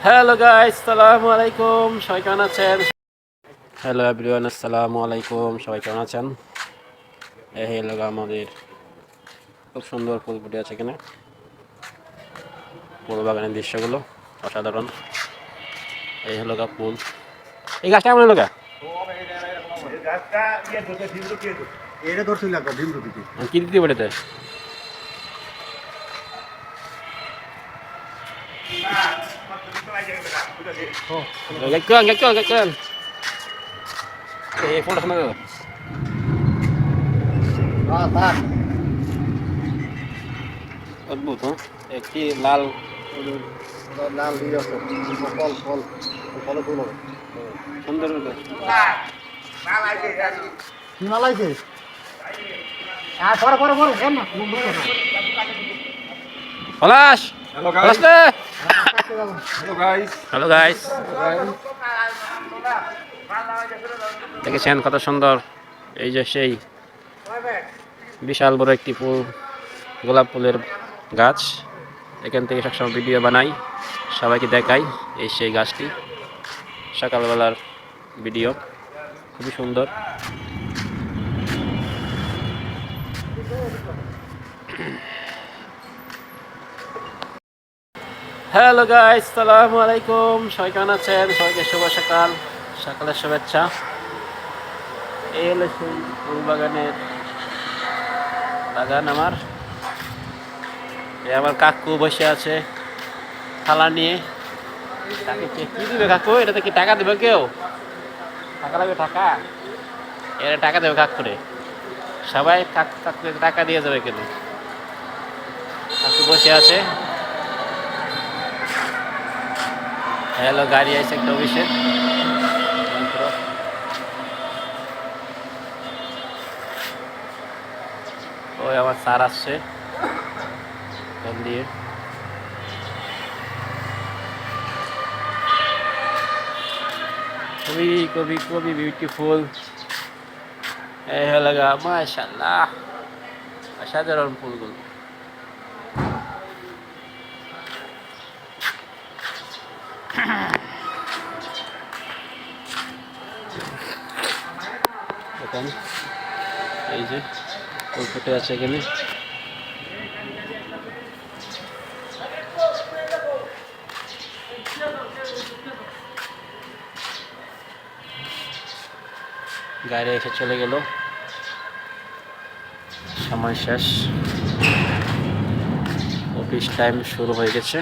Hello guys সালামু আলাইকুম সবাই কেমন আছেন হ্যালো এভরিওয়ান আসসালামু আলাইকুম সবাই কেমন আছেন এই হলো গা আমাদের খুব সুন্দর ফুল ফুটে আছে এখানে। ফুল বাগানের দৃশ্যগুলো অসাধারণ। এই হলো গা ফুল। এই গাছটা কেমন হলো গা? এটা ধরছিল একটা রুটিতে কি দিতে পারে গেকুন গেকুন গেকুন এই ফুলটা শোনা হ্যাঁ থাক অদ্ভুত হ্যাঁ একটি লাল লাল দিয়ে আছে ফল ফল ফলে ফুল হবে সুন্দর কি মাল আছে হ্যাঁ পরে পরে কেন না পলাশ পলাশ হ্যালো গাইস দেখেছেন কত সুন্দর? এই যে সেই বিশাল বড় একটি ফুল, গোলাপ ফুলের গাছ। এখান থেকে সবসময় ভিডিও বানাই, সবাইকে দেখাই এই সেই গাছটি। সকালবেলার ভিডিও খুবই সুন্দর। হ্যালো গাইস সালামু আলাইকুম সবাই কেমন আছেন? সবাইকে শুভ সকাল। সকালের শুভেচ্ছা। এই হলো সেই ফুল বাগানের বাগান আমার। এই আমার কাকু বসে আছে থালা নিয়ে। তাকে কি দিবে কাকু? এটাতে কি টাকা দেবে কেউ? টাকা লাগবে টাকা? এটা টাকা দেবে কাকুরে সবাই কাকু কাকুকে টাকা দিয়ে যাবে কিন্তু কাকু বসে আছে। হ্যালো, গাড়ি আছে একটা অফিসে। ওই আমার স্যার আসছে। ফোন দিয়ে। খুবই খুবই খুবই বিউটিফুল এই হলো গা মাশাল্লাহ অসাধারণ ফুলগুলো। দেখেন। এই যে ফুল ফুটে আছে এখানে। গাড়ি এসে চলে গেল। সময় শেষ। অফিস টাইম শুরু হয়ে গেছে।